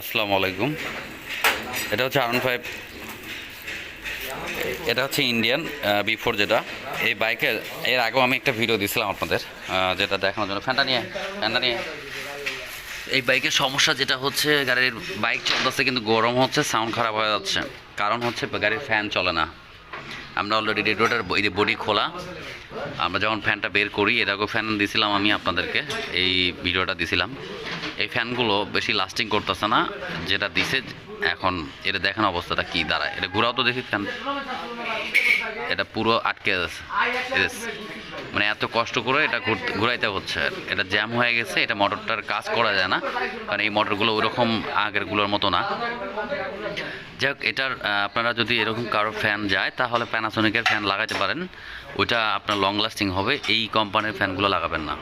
আসসালামু আলাইকুম। এটা হচ্ছে আরন ফাইভ এটা হচ্ছে ইন্ডিয়ান বিফোর যেটা। এই বাইকের, এর আগেও আমি একটা ভিডিও দিয়েছিলাম আপনাদের যেটা দেখানোর জন্য। ফ্যানটা নিয়ে ফ্যানটা নিয়ে। এই বাইকের সমস্যা যেটা হচ্ছে, গাড়ির বাইক চলতেছে কিন্তু গরম হচ্ছে সাউন্ড খারাপ হয়ে যাচ্ছে। কারণ হচ্ছে, গাড়ির ফ্যান চলে না। আমরা অলরেডি রেডিওটার বডি খোলা, আমরা যখন ফ্যানটা বের করি এরকম ফ্যান দিছিলাম আমি আপনাদেরকে, এই ভিডিওটা দিছিলাম। এই ফ্যানগুলো বেশি লাস্টিং করতেছে না, যেটা দিছে, এখন এটা দেখেন অবস্থাটা কি দাঁড়ায়। এটা ঘোরাও তো দেখি ফ্যান। এটা পুরো আটকে Yes. মানে এত কষ্ট করে এটা ঘুরাইতে হচ্ছে। এটা জ্যাম হয়ে গেছে, এটা মোটরটার কাজ করা যায় না, কারণ এই মোটরগুলো ওইরকম আগেরগুলোর মতো না। যাই হোক এটার আপনারা যদি এরকম কারও ফ্যান যায়, তাহলে প্যানাসোনিকের ফ্যান লাগাতে পারেন। ওইটা আপনার লং লাস্টিং হবে, এই কোম্পানির ফ্যানগুলো লাগাবেন না।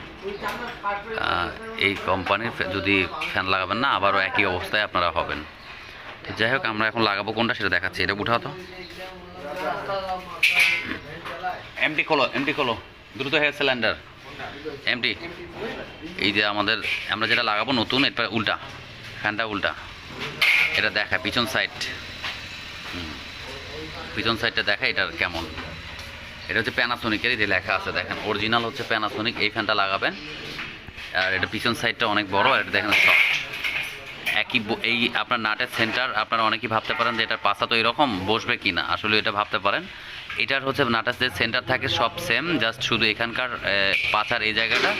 এই কোম্পানির যদি ফ্যান লাগাবেন না, আবারও একই অবস্থায় আপনারা হবেন। যাই হোক, আমরা এখন লাগাবো কোনটা, সেটা দেখাচ্ছি। এটা উঠাও তো। এমটি খোলো এমটি খোলো। দ্রুত হেয়ার সিলিন্ডার এমটি এই যে আমাদের, আমরা যেটা লাগাবো নতুন, এটা উল্টা। ফ্যানটা উল্টা। এটা দেখা, পিছন সাইড পিছন সাইডটা দেখা, এটার কেমন? এটা হচ্ছে প্যানাসোনিকেরই যে লেখা আছে, দেখেন। অরিজিনাল হচ্ছে প্যানাসোনিক এই ফ্যানটা লাগাবেন। আর এটা পিছন সাইডটা অনেক বড়, আর এটা দেখেন সফট একই এই আপনার নাটের সেন্টার আপনারা অনেকেই ভাবতে পারেন যে এটার পাশা তো এরকম বসবে কি না আসলে এটা ভাবতে পারেন। এটার হচ্ছে নাটার যে সেন্টার থাকে, সব সেম জাস্ট শুধু এখানকার পাছার এই জায়গাটা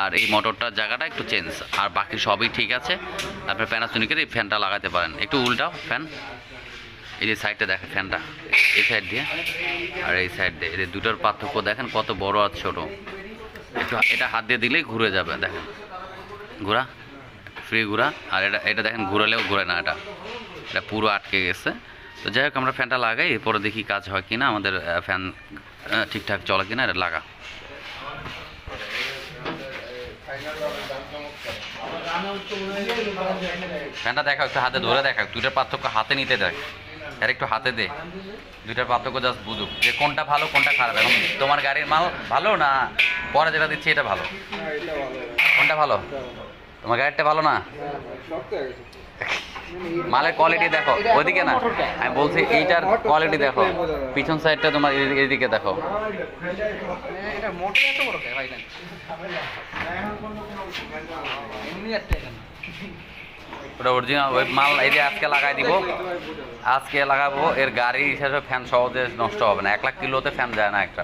আর এই মোটরটার জায়গাটা একটু চেঞ্জ আর বাকি সবই ঠিক আছে। আপনার প্যানাসোনিকের এই ফ্যানটা লাগাতে পারেন। একটু উল্টাও ফ্যান এই যে সাইডটা দেখেন ফ্যানটা, এই সাইড দিয়ে। আর এই সাইড দিয়ে, এই দুটোর পার্থক্য দেখেন কত বড় আর ছোট। একটু এটা হাত দিয়ে দিলেই ঘুরে যাবে, দেখেন। ঘোরা ফ্রি ঘোরা। আর এটা এটা দেখেন ঘুরালেও ঘুরে না এটা। এটা পুরো আটকে গেছে। তো যাই হোক, আমরা ফ্যানটা লাগাই, এরপরে দেখি কাজ হয় কিনা, আমাদের ফ্যান ঠিকঠাক চলে কিনা, এটা লাগা। ফ্যানটা দেখা একটু হাতে ধরে দেখা দুইটার পার্থক্য হাতে নিতে দেখ। আর একটু হাতে দে। দুইটার পার্থক্য জাস্ট বুঝুক যে কোনটা ভালো, কোনটা খারাপ। এখন তোমার গাড়ির মাল ভালো না পরে যেটা দিচ্ছি এটা ভালো? কোনটা ভালো? তোমার গাড়িটা ভালো না? মালের কোয়ালিটি দেখো, ওইদিকে না, আমি বলছি এইটার কোয়ালিটি দেখো। পিছন সাইডটা তোমার এদিকে- দেখো। ওটা অরিজিনাল ওই মাল এই যে আজকে লাগাই দিব। আজকে লাগাবো এর গাড়ি হিসেবে ফ্যান সহজে নষ্ট হবে না। এক লাখ কিলোতে ফ্যান যায় না একটা।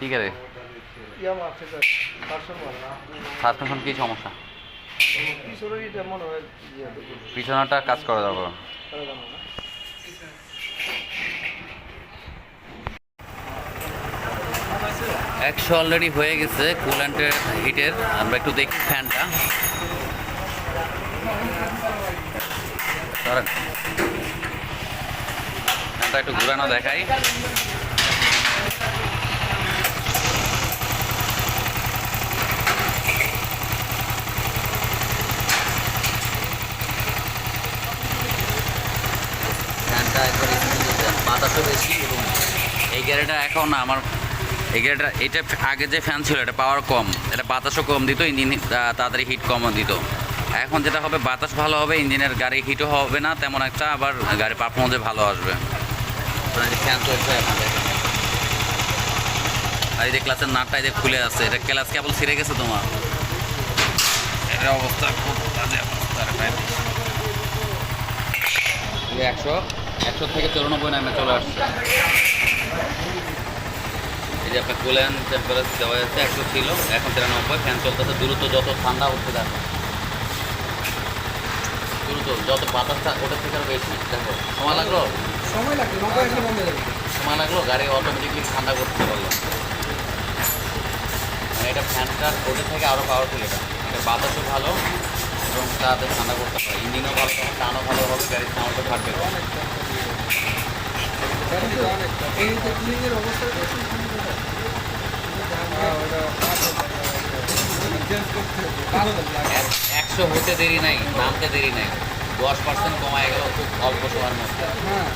ঠিক আছে। সাসপেনশন কি সমস্যা? পিছনে এটা হয় ইয়ে কাজ করে যাব করা জানো না একশো অলরেডি হয়ে গেছে কুল্যান্টের হিটের আমরা একটু দেখি ফ্যানটা। ফ্যানটা একটু ঘুরানো দেখাই। ফ্যানটা একবার বাতাসও বেশি এবং এই গাড়িটা এখন আমার গাড়িটা এটা আগে যে ফ্যান ছিল, এটা পাওয়ার কম। এটা বাতাসও কম দিত, ইঞ্জিন তাড়াতাড়ি হিট কম দিত। এখন যেটা হবে, বাতাস ভালো হবে, ইঞ্জিনের গাড়ি হিটও হবে না, তেমন একটা আবার গাড়ির পারফরমেন্সে ভালো আসবে। ফ্যান চলছে আর এই যে ক্লাসের নাটটা এই যে খুলে আছে, এটা ক্লাস কেবল ছিঁড়ে গেছে তোমার? এটা অবস্থা খুব বাজে অবস্থা একশো একশো থেকে চৌরানব্বই নামে চলে আসছে। এই যে আপনার কুলেন টেম্পারেচার দেওয়া যাচ্ছে একশো ছিল এখন তিরানব্বই ফ্যান চলতেছে দ্রুত যত ঠান্ডা হচ্ছে দেখো দ্রুত যত বাতাসটা ওটার থেকে আরও বেশি দেখো সময় লাগল? সময় বন্ধ হয়ে সময় লাগল গাড়ি অটোমেটিকলি ঠান্ডা করতে পারল। মানে এটা ফ্যানটার ওটার থেকে আরও পাওয়ারফুল এটা। এটা বাতাসও ভালো এবং তাতে ঠান্ডা করতে পারে ইঞ্জিনও ভালো তখন টানও ভালো হবে গাড়ির সাউন্ডও থাকবে। অবস্থা দেখছি হ্যাঁ ওটা চেঞ্জ করতে হবে এক- একশো হতে দেরি নাই, নামতে দেরি নাই। দশ পার্সেন্ট কমায় গেল খুব অল্প সময়ের মধ্যে। হ্যাঁ।